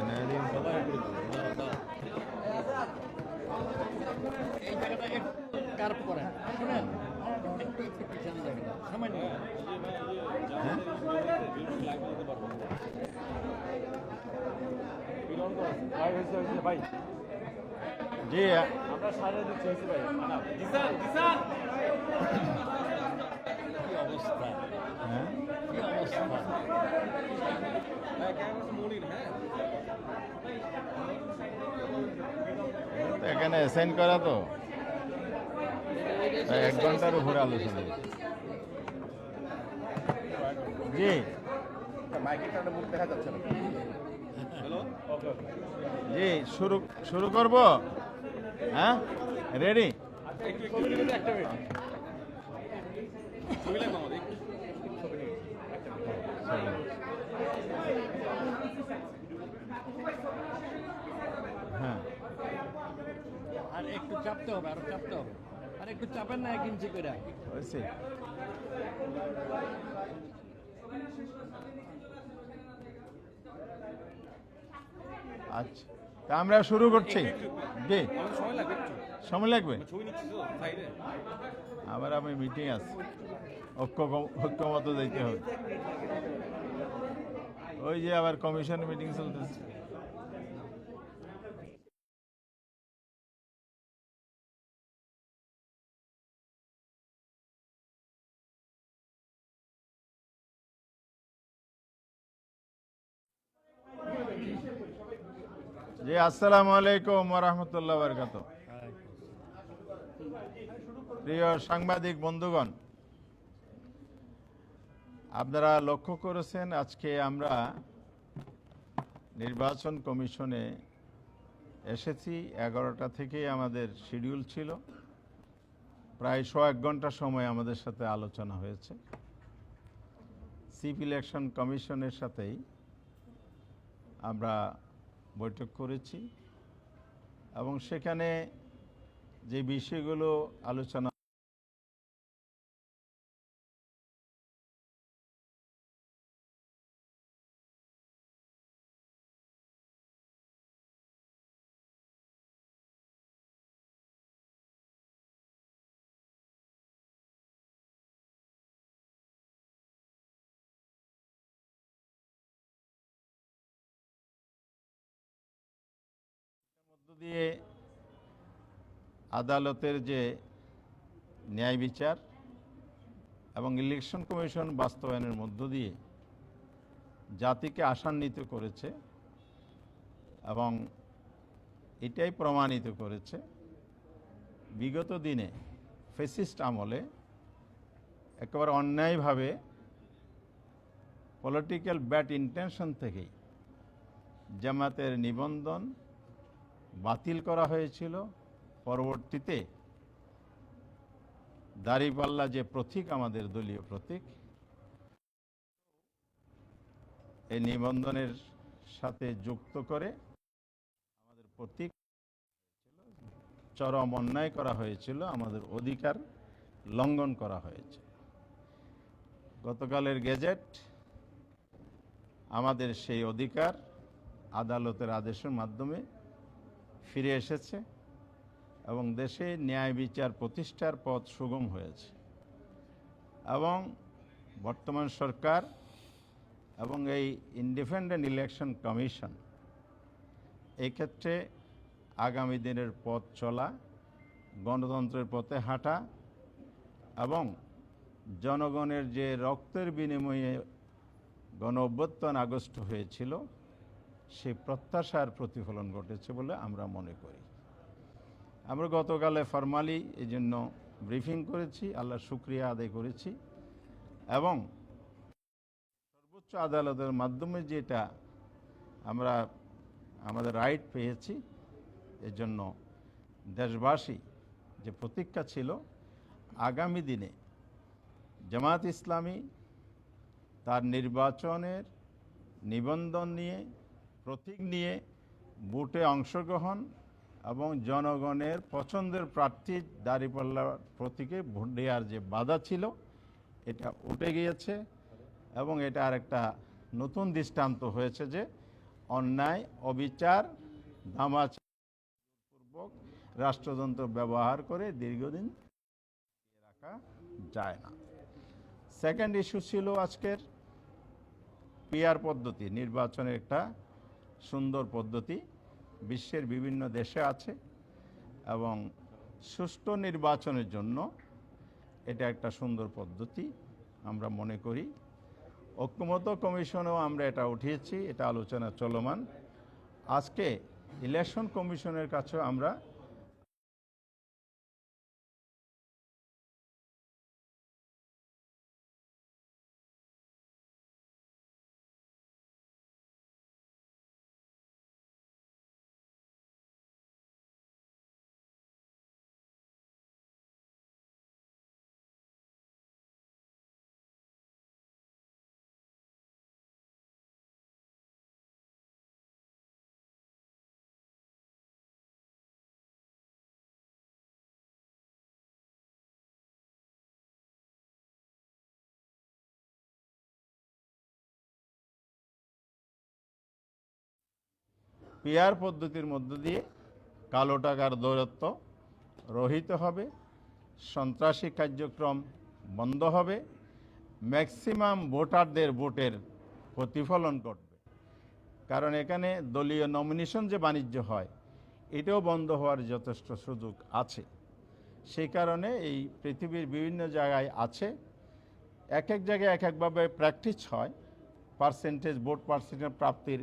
না? এই জায়গাটা জায়গাটা সামান্য হ্যাঁ? ভাই ভাই কি অবস্থা হ্যাঁ কি অবস্থা তো এখানে অ্যাসাইন করা তো? এক ঘণ্টার উপরে আলোচনা। জি। জি, শুরু শুরু করব? হ্যাঁ? রেডি একটু একটু মিনিট একটা মিনিট ছবি লাগবে আমাদের একটু ছবি নিয়ে একটা মিনিট হ্যাঁ আর একটু চাপতে হবে আরও চাপতে হবে। আর একটু চাপেন না এক ইঞ্চি করে হয়েছে। আচ্ছা তা আমরা শুরু করছি। জি। সময় লাগবে আবার আমি মিটিং আছে। ঐক্য ঐক্যমত যাইতে হবে। ওই যে আবার কমিশন মিটিং চলতেছে। জি, আসসালামু আলাইকুম রহমতুল্লাহ বরকাত প্রিয় সাংবাদিক বন্ধুগণ, আপনারা লক্ষ্য করেছেন আজকে আমরা নির্বাচন কমিশনে এসেছি। এগারোটা থেকে আমাদের শিডিউল ছিল। প্রায় শো এক ঘণ্টা সময় আমাদের সাথে আলোচনা হয়েছে। চিফ ইলেকশন কমিশনের সাথেই আমরা বৈঠক করেছি এবং সেখানে যে বিষয়গুলো আলোচনা দিয়ে আদালতের যে ন্যায় বিচার এবং ইলেকশন কমিশন বাস্তবায়নের মধ্য দিয়ে জাতিকে আশান্বিত করেছে এবং এটাই প্রমাণিত করেছে। বিগত দিনে ফেসিস্ট আমলে একেবারে অন্যায়ভাবে পলিটিক্যাল ব্যাড ইন্টেনশন থেকেই জামাতের নিবন্ধন বাতিল করা হয়েছিল। পরবর্তীতে দাড়িপাল্লা যে প্রতীক, আমাদের দলীয় প্রতীক, এই নিবন্ধনের সাথে যুক্ত করে আমাদের প্রতীক চরম অন্যায় করা হয়েছিল, আমাদের অধিকার লঙ্ঘন করা হয়েছে। গতকালের গেজেট, আমাদের সেই অধিকার আদালতের আদেশের মাধ্যমে ফিরে এসেছে এবং দেশে ন্যায় বিচার প্রতিষ্ঠার পথ সুগম হয়েছে। এবং বর্তমান সরকার এবং এই ইন্ডিপেন্ডেন্ট ইলেকশন কমিশন এই ক্ষেত্রে আগামী দিনের পথ চলা, গণতন্ত্রের পথে হাঁটা এবং জনগণের যে রক্তের বিনিময়ে গণ অভ্যুত্থান আগস্ট হয়েছিল সেই প্রত্যাশার প্রতিফলন ঘটেছে বলে আমরা মনে করি। আমরা গতকালে ফরমালি এই জন্য ব্রিফিং করেছি, আল্লাহ শুক্রিয়া আদায় করেছি এবং সর্বোচ্চ আদালতের মাধ্যমে যেটা আমরা আমাদের রাইট পেয়েছি এর জন্য দেশবাসী যে প্রতীক্ষা ছিল, আগামী দিনে জামাত ইসলামী তার নির্বাচনের নিবন্ধন নিয়ে প্রতীক নিয়ে ভোটে অংশগ্রহণ এবং জনগণের পছন্দের প্রার্থী দাঁড়িপাল্লার প্রতীকে ভোট দেওয়ার যে বাধা ছিল, এটা উঠে গিয়েছে এবং এটা আর একটা নতুন দৃষ্টান্ত হয়েছে যে অন্যায়, অবিচার দামাচার পূর্বক রাষ্ট্রযন্ত্র ব্যবহার করে দীর্ঘদিন রাখা যায় না। সেকেন্ড ইস্যু ছিল আজকের পিআর পদ্ধতি, নির্বাচনের একটা সুন্দর পদ্ধতি বিশ্বের বিভিন্ন দেশে আছে এবং সুষ্ঠু নির্বাচনের জন্য এটা একটা সুন্দর পদ্ধতি আমরা মনে করি। ঐক্যমত কমিশনেও আমরা এটা উঠিয়েছি, এটা আলোচনা চলমান। আজকে ইলেকশন কমিশনের কাছেও আমরা পিয়ার পদ্ধতির মধ্য দিয়ে কালো টাকার দৌরত্ব রহিত হবে, সন্ত্রাসী কার্যক্রম বন্ধ হবে ম্যাক্সিমাম ভোটারদের ভোটের প্রতিফলন ঘটবে। কারণ এখানে দলীয় নমিনেশন যে বাণিজ্য হয়, এটাও বন্ধ হওয়ার যথেষ্ট সুযোগ আছে। সেই কারণে এই পৃথিবীর বিভিন্ন জায়গায় আছে, এক এক জায়গায় এক একভাবে প্র্যাকটিস হয় পার্সেন্টেজ ভোট পার্সেন্টেজ প্রাপ্তির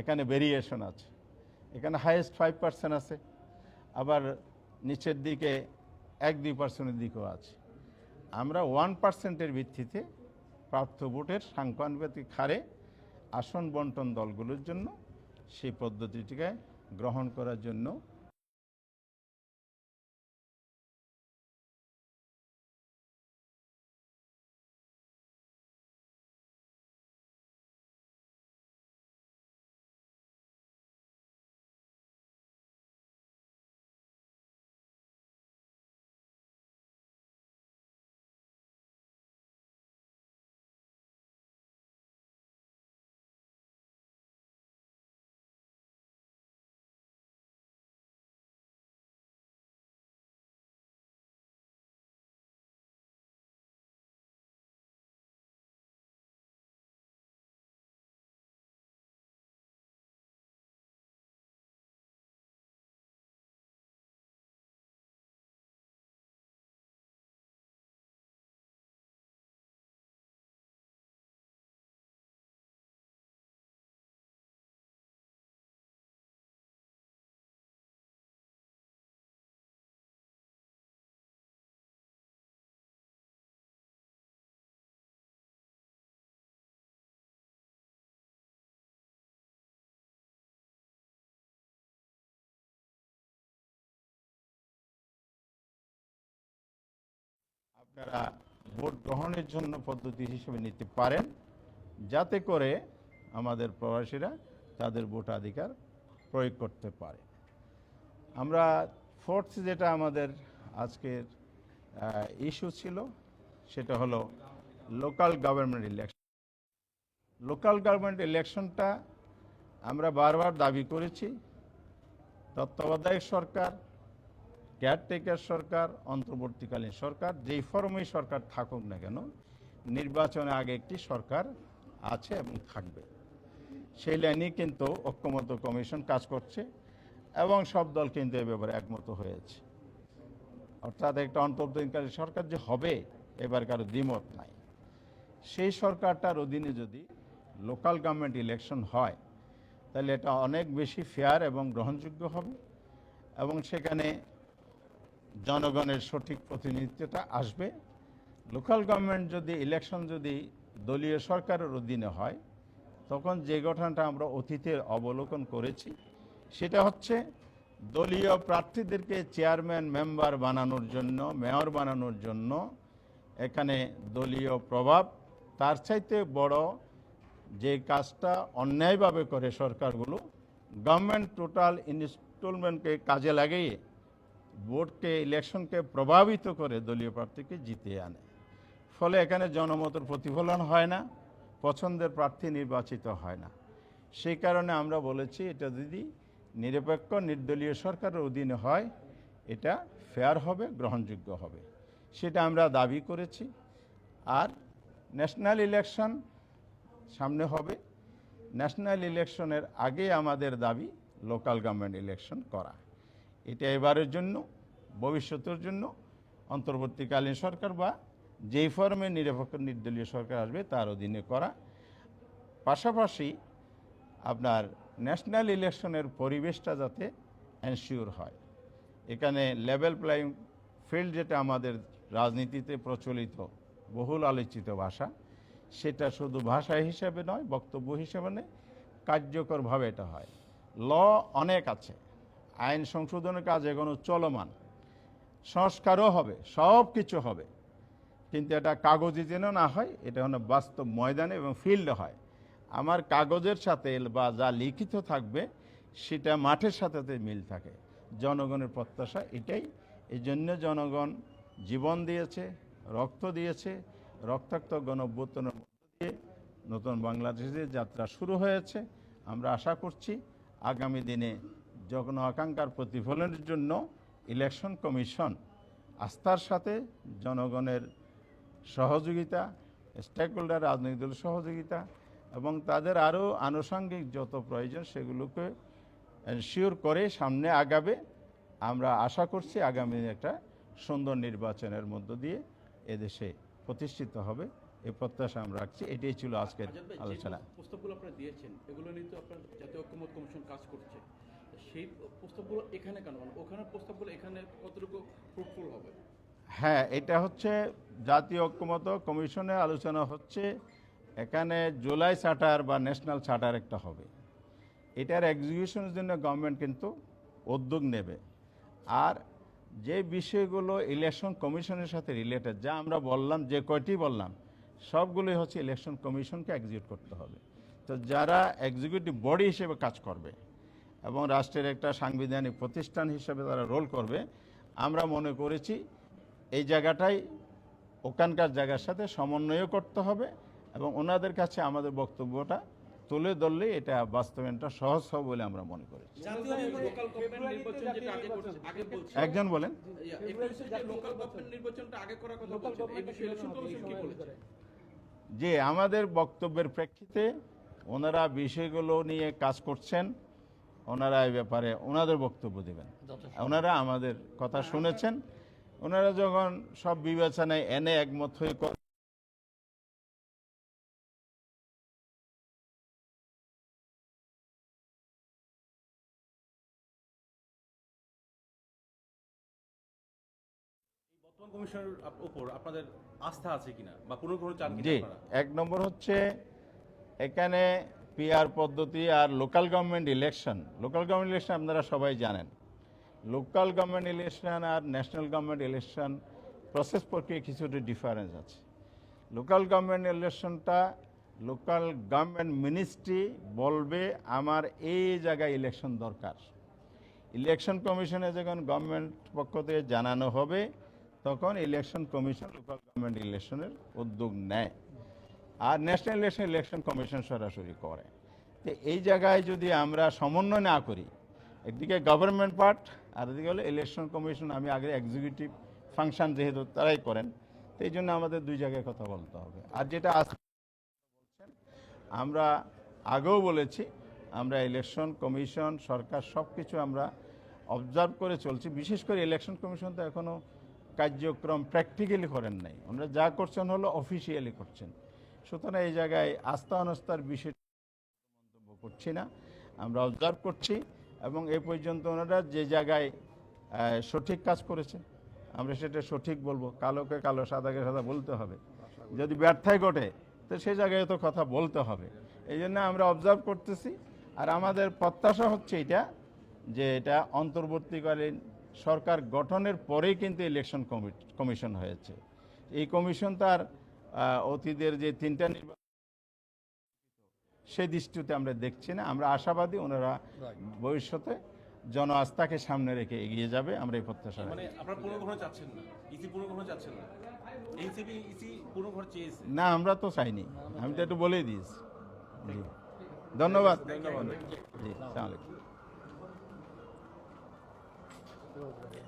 এখানে ভেরিয়েশন আছে। এখানে হাইয়েস্ট ফাইভ পার্সেন্ট আছে, আবার নিচের দিকে এক দুই পার্সেন্টের দিকেও আছে। আমরা ওয়ান পার্সেন্টের ভিত্তিতে প্রাপ্ত ভোটের সাংবাদিক হারে আসন বন্টন দলগুলোর জন্য সেই পদ্ধতিটিকে গ্রহণ করার জন্য আপনারা ভোট গ্রহণের জন্য পদ্ধতি হিসেবে নিতে পারেন, যাতে করে আমাদের প্রবাসীরা তাদের ভোটাধিকার প্রয়োগ করতে পারে। আমরা ফোর্থ যেটা আমাদের আজকের ইস্যু ছিল, সেটা হলো local government election local government ইলেকশনটা আমরা বারবার দাবি করেছি, তত্ত্বাবধায়ক সরকার কেয়ারটেকার সরকার, অন্তর্বর্তীকালীন সরকার, যেই ফর্মেই সরকার থাকুক না কেন, নির্বাচনে আগে একটি সরকার আছে এবং থাকবে। সেই লাইনে কিন্তু ঐক্যমত কমিশন কাজ করছে এবং সব দল কিন্তু এ ব্যাপারে একমত হয়েছে। অর্থাৎ একটা অন্তর্বর্তীকালীন সরকার যে হবে, এবার কারও দ্বিমত নাই। সেই সরকারটার অধীনে যদি লোকাল গভর্নমেন্ট ইলেকশন হয়, তাহলে এটা অনেক বেশি ফেয়ার এবং গ্রহণযোগ্য হবে এবং সেখানে জনগণের সঠিক প্রতিনিধিত্বটা আসবে। লোকাল গভর্নমেন্ট যদি ইলেকশন যদি দলীয় সরকারের অধীনে হয়, তখন যে গঠনটা আমরা অতীতে অবলোকন করেছি, সেটা হচ্ছে দলীয় প্রার্থীদেরকে চেয়ারম্যান, মেম্বার বানানোর জন্য, মেয়র বানানোর জন্য এখানে দলীয় প্রভাব। তার চাইতে বড় যে কাজটা অন্যায়ভাবে করে সরকারগুলো, গভর্নমেন্ট টোটাল ইনস্টলমেন্টকে কাজে লাগিয়ে ভোটকে, ইলেকশনকে প্রভাবিত করে দলীয় প্রার্থীকে জিতিয়ে আনে। ফলে এখানে জনমতের প্রতিফলন হয় না, পছন্দের প্রার্থী নির্বাচিত হয় না। সেই কারণে আমরা বলেছি, এটা যদি নিরপেক্ষ, নির্দলীয় সরকারের অধীনে হয়, এটা ফেয়ার হবে, গ্রহণযোগ্য হবে। সেটা আমরা দাবি করেছি। আর ন্যাশনাল ইলেকশন সামনে হবে। ন্যাশনাল ইলেকশনের আগে আমাদের দাবি, লোকাল গভর্নমেন্ট ইলেকশন করা। এটা এবারের জন্য, ভবিষ্যতের জন্য, অন্তর্বর্তীকালীন সরকার বা যেই ফর্মে নিরপেক্ষ নির্দলীয় সরকার আসবে তার অধীনে করা। পাশাপাশি আপনার ন্যাশনাল ইলেকশনের পরিবেশটা যাতে এনশিওর হয়। এখানে লেভেল প্লেয়িং ফিল্ড যেটা আমাদের রাজনীতিতে প্রচলিত বহুল আলোচিত ভাষা, সেটা শুধু ভাষা হিসেবে নয়, বক্তব্য হিসেবে নয়, কার্যকরভাবে এটা হয়। ল অনেক আছে। আইন সংশোধনের কাজ এখনও চলমান। সংস্কারও হবে সব কিছু হবে। কিন্তু এটা কাগজে যেন না হয়, এটা হলো বাস্তব ময়দানে এবং ফিল্ডে হয়। আমার কাগজের সাথে বা যা লিখিত থাকবে, সেটা মাঠের সাথে মিল থাকে। জনগণের প্রত্যাশা এটাই। এই জন্য জনগণ জীবন দিয়েছে, রক্ত দিয়েছে, রক্তাক্ত গণ অভ্যুত্থানের মধ্য দিয়ে নতুন বাংলাদেশের যাত্রা শুরু হয়েছে। আমরা আশা করছি আগামী দিনে যখন আকাঙ্ক্ষার প্রতিফলনের জন্য ইলেকশন কমিশন আস্থার সাথে জনগণের সহযোগিতা স্টেক হোল্ডার রাজনৈতিক দলের সহযোগিতা এবং তাদের আরও আনুষঙ্গিক যত প্রয়োজন সেগুলোকে শিওর করে সামনে আগাবে। আমরা আশা করছি আগামী দিনে একটা সুন্দর নির্বাচনের মধ্য দিয়ে এদেশে প্রতিষ্ঠিত হবে। এই প্রত্যাশা আমরা রাখছি। এটাই ছিল আজকের আলোচনা। প্রস্তাবগুলো আপনারা দিয়েছেন এগুলো নিয়ে তো আপনার জাতীয় ঐক্যমত কমিশন কাজ করছে। সেই প্রস্তাবগুলো এখানে কেন? মানে ওখানে প্রস্তাবগুলো এখানে কতটুকু ফ্রুটফুল হবে? হ্যাঁ এটা হচ্ছে জাতীয় ঐক্যমত কমিশনে আলোচনা হচ্ছে, এখানে জুলাই চার্টার বা ন্যাশনাল চার্টার একটা হবে। এটার এক্সিকিউশনের জন্য গভর্নমেন্ট কিন্তু উদ্যোগ নেবে। আর যে বিষয়গুলো ইলেকশন কমিশনের সাথে রিলেটেড যা আমরা বললাম, যে কয়টি বললাম, সবগুলোই হচ্ছে ইলেকশন কমিশনকে এক্সিকিউট করতে হবে। তো যারা এক্সিকিউটিভ বডি হিসেবে কাজ করবে এবং রাষ্ট্রের একটা সাংবিধানিক প্রতিষ্ঠান হিসেবে তারা রোল করবে। আমরা মনে করেছি এই জায়গাটাই ওখানকার জায়গার সাথে সমন্বয় করতে হবে এবং ওনাদের কাছে আমাদের বক্তব্যটা তুলে ধরলে এটা বাস্তবায়নটা সহজ হবে বলে আমরা মনে বলছে। একজন বলেন। যে আমাদের বক্তব্যের প্রেক্ষিতে ওনারা বিষয়গুলো নিয়ে কাজ করছেন। ওনারা এই ব্যাপারে ওনাদের বক্তব্য দেবেন। ওনারা আমাদের কথা শুনেছেন। ওনারা যখন সব বিবেচনায় এনে একমত হয়ে ক- বর্তমান কমিশনের উপর আপনাদের আস্থা আছে কিনা? বা চান কিনা জি এক নম্বর হচ্ছে এখানে পিআর পদ্ধতি আর local government election local government election আপনারা সবাই জানেন। লোকাল গভর্নমেন্ট ইলেকশন আর ন্যাশনাল গভর্নমেন্ট ইলেকশন প্রসেস প্রক্রিয়া কিছুটা ডিফারেন্স আছে। লোকাল গভর্নমেন্ট ইলেকশনটা লোকাল গভর্নমেন্ট মিনিস্ট্রি বলবে, আমার এই জায়গায় ইলেকশন দরকার। ইলেকশন কমিশনে যখন গভর্নমেন্ট পক্ষ থেকে জানানো হবে, তখন ইলেকশন কমিশন লোকাল গভর্নমেন্ট ইলেকশনের উদ্যোগ নেয়। আর ন্যাশনাল ইলেকশন ইলেকশন কমিশন সরাসরি করে। তো এই জায়গায় যদি আমরা সমন্বয় না করি, একদিকে গভর্নমেন্ট পার্ট আর এদিকে হলো ইলেকশন কমিশন আমি আগে এক্সিকিউটিভ ফাংশন যেহেতু তারাই করেন এই জন্য আমাদের দুই জায়গায় কথা বলতে হবে। আর যেটা বলছেন, আমরা আগেও বলেছি, আমরা ইলেকশন কমিশন সরকার সব কিছু আমরা অবজার্ভ করে চলছি। বিশেষ করে ইলেকশন কমিশন তো এখনও কার্যক্রম প্র্যাকটিক্যালি করেন নাই। আমরা যা করছেন হলো অফিসিয়ালি করছেন। সুতরাং এই জায়গায় আস্থা অনাস্থার বিষয় মন্তব্য করছি না। আমরা অবজার্ভ করছি এবং এ পর্যন্ত ওনারা যে জায়গায় সঠিক কাজ করেছে আমরা সেটা সঠিক বলব। কালোকে কালো, সাদাকে সাদা বলতে হবে। যদি ব্যর্থায় ঘটে, তো সে জায়গায় তো কথা বলতে হবে। এই জন্য আমরা অবজার্ভ করতেছি। আর আমাদের প্রত্যাশা হচ্ছে এটা, যে এটা অন্তর্বর্তীকালীন সরকার গঠনের পরেই কিন্তু ইলেকশন কমিশন হয়েছে। এই কমিশন তার অতীতের যে তিনটা নির্বাচন সেই দৃষ্টিতে আমরা দেখছি না। আমরা আশাবাদী ওনারা ভবিষ্যতে জন আস্থাকে সামনে রেখে এগিয়ে যাবে আমরা এই প্রত্যাশা মানে আপনারা পুনর্গ্রহণ চাচ্ছেন না? ইসি পুনর্গ্রহণ চাচ্ছেন না? এনসিপি ইসি পুনর্গ্রহণ চেয়েছে? না আমরা তো চাইনি। আমি তো একটু বলেই দিয়েছি। ধন্যবাদ। ধন্যবাদ। জি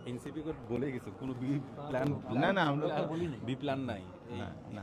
এনসিপি বলে গেছে কোনো বি প্ল্যান না না আমরা বলি বি প্ল্যান নাই। না না।